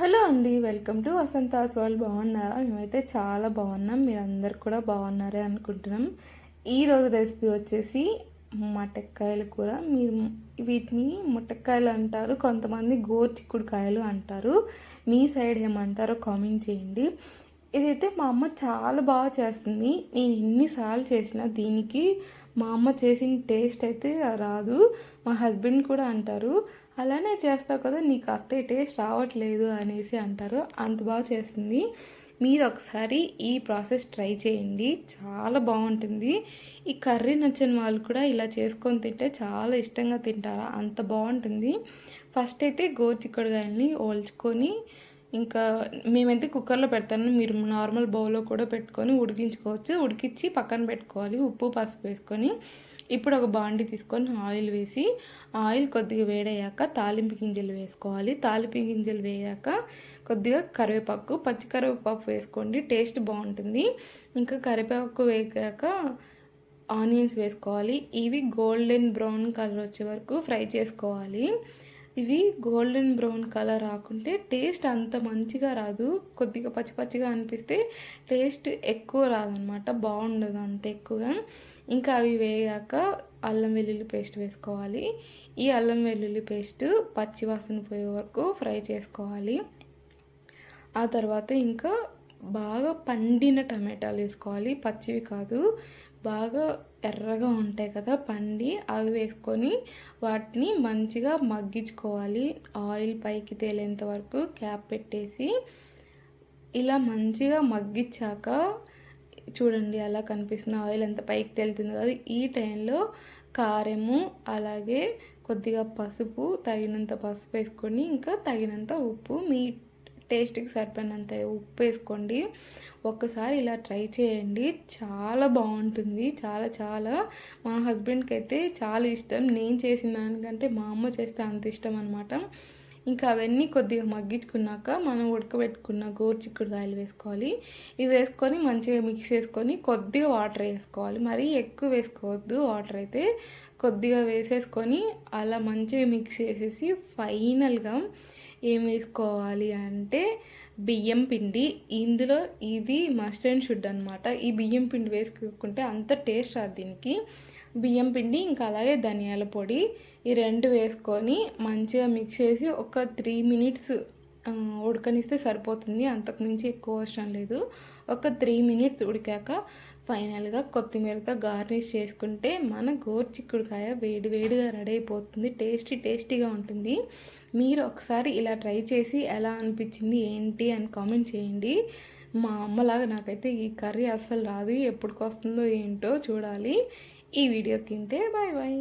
Hello అండి welcome to Vasantha's world. బాగున్నారా? మేమైతే చాలా బాగున్నాం. మీరందరు కూడా బాగున్నారే అనుకుంటున్నాం. ఈరోజు రెసిపీ వచ్చేసి మటక్కాయల కూర. మీరు వీటిని ముట్టక్కాయలు అంటారు కొంతమంది గోచిక్కుడుకాయలు అంటారు. మీ సైడ్ ఏమంటారో కామెంట్ చేయండి. ఇదైతే మా అమ్మ చాలా బాగా చేస్తుంది. నేను ఎన్నిసార్లు చేసినా దీనికి మా అమ్మ చేసిన టేస్ట్ అయితే రాదు. మా హస్బెండ్ కూడా అంటారు అలానే చేస్తావు కదా నీకు అత్తయ్య టేస్ట్ రావట్లేదు అనేసి అంటారు. అంత బాగా చేస్తుంది. మీరు ఒకసారి ఈ ప్రాసెస్ ట్రై చేయండి. చాలా బాగుంటుంది. ఈ కర్రీ నచ్చిన వాళ్ళు కూడా ఇలా చేసుకొని తింటే చాలా ఇష్టంగా తింటారా? అంత బాగుంటుంది. ఫస్ట్ అయితే గోచిక్కడకాయల్ని ఓల్చుకొని ఇంకా మేమైతే కుక్కర్లో పెడతాను. మీరు నార్మల్ బౌల్లో కూడా పెట్టుకొని ఉడికించుకోవచ్చు. ఉడికించి పక్కన పెట్టుకోవాలి. ఉప్పు పసుపు వేసుకొని ఇప్పుడు ఒక బాండి తీసుకొని ఆయిల్ వేసి ఆయిల్ కొద్దిగా వేడయ్యాక తాలింపు గింజలు వేసుకోవాలి. తాలింపు గింజలు వేయాక కొద్దిగా కరివేపాకు పచ్చి కరివేపాకు వేసుకోండి. టేస్ట్ బాగుంటుంది. ఇంకా కరివేపాకు వేగాక ఆనియన్స్ వేసుకోవాలి. ఇవి గోల్డెన్ బ్రౌన్ కలర్ వచ్చే వరకు ఫ్రై చేసుకోవాలి. ఇవి గోల్డెన్ బ్రౌన్ కలర్ రాకుంటే టేస్ట్ అంత మంచిగా రాదు. కొద్దిగా పచ్చి పచ్చిగా అనిపిస్తే టేస్ట్ ఎక్కువ రాదనమాట. బాగుండదు అంత ఎక్కువగా. ఇంకా అవి వేయాక అల్లం వెల్లుల్లి పేస్ట్ వేసుకోవాలి. ఈ అల్లం వెల్లుల్లి పేస్ట్ పచ్చి వాసన పోయే వరకు ఫ్రై చేసుకోవాలి. ఆ తర్వాత ఇంకా బాగా పండిన టమాటాలు వేసుకోవాలి. పచ్చివి కాదు. బాగా ఎర్రగా ఉంటాయి కదా పండి అవి వేసుకొని వాటిని మంచిగా మగ్గించుకోవాలి. ఆయిల్ పైకి తేలేంత వరకు క్యాప్ పెట్టేసి ఇలా మంచిగా మగ్గించాక చూడండి అలా కనిపిస్తున్న ఆయిల్ ఎంత పైకి తేలుతుంది కదా. ఈ టైంలో కారము అలాగే కొద్దిగా పసుపు తగినంత పసుపు వేసుకొని ఇంకా తగినంత ఉప్పు మీ టేస్ట్కి సరిపడినంత ఉప్పు వేసుకోండి. ఒక్కసారి ఇలా ట్రై చేయండి. చాలా బాగుంటుంది. చాలా చాలా. మా హస్బెండ్కి అయితే చాలా ఇష్టం. నేను చేసిన దానికంటే మా అమ్మ చేస్తే అంత ఇష్టం అనమాట ఇంకా అవన్నీ కొద్దిగా మగ్గించుకున్నాక మనం ఉడకబెట్టుకున్న గోరుచిక్కుడుకాయలు వేసుకోవాలి. ఇవి వేసుకొని మంచిగా మిక్స్ చేసుకొని కొద్దిగా వాటర్ వేసుకోవాలి. మరీ ఎక్కువ వేసుకోవద్దు. వాటర్ అయితే కొద్దిగా వేసేసుకొని అలా మంచిగా మిక్స్ చేసేసి ఫైనల్గా ఏం వేసుకోవాలి అంటే బియ్యం పిండి. ఇందులో ఇది మస్ట్ అండ్ షుడ్ అనమాట ఈ బియ్యం పిండి వేసుకుంటే అంత టేస్ట్ రాదు దీనికి. బియ్యం పిండి ఇంకా అలాగే ధనియాల పొడి ఈ రెండు వేసుకొని మంచిగా మిక్స్ చేసి ఒక త్రీ మినిట్స్ ఉడకనిస్తే సరిపోతుంది. అంతకుమించి ఎక్కువ అవసరం లేదు. ఒక త్రీ మినిట్స్ ఉడికాక ఫైనల్గా కొత్తిమీరగా గార్నిష్ చేసుకుంటే మన గోర్చిక్కుడుకాయ వేడి వేడిగా రెడీ అయిపోతుంది. టేస్టీ టేస్టీగా ఉంటుంది. మీరు ఒకసారి ఇలా ట్రై చేసి ఎలా అనిపించింది ఏంటి అని కామెంట్ చేయండి. మా అమ్మలాగా నాకైతే ఈ కర్రీ అస్సలు రాదు ఎప్పటికొస్తుందో ఏంటో చూడాలి. ఈ వీడియో కింతే బాయ్ బాయ్.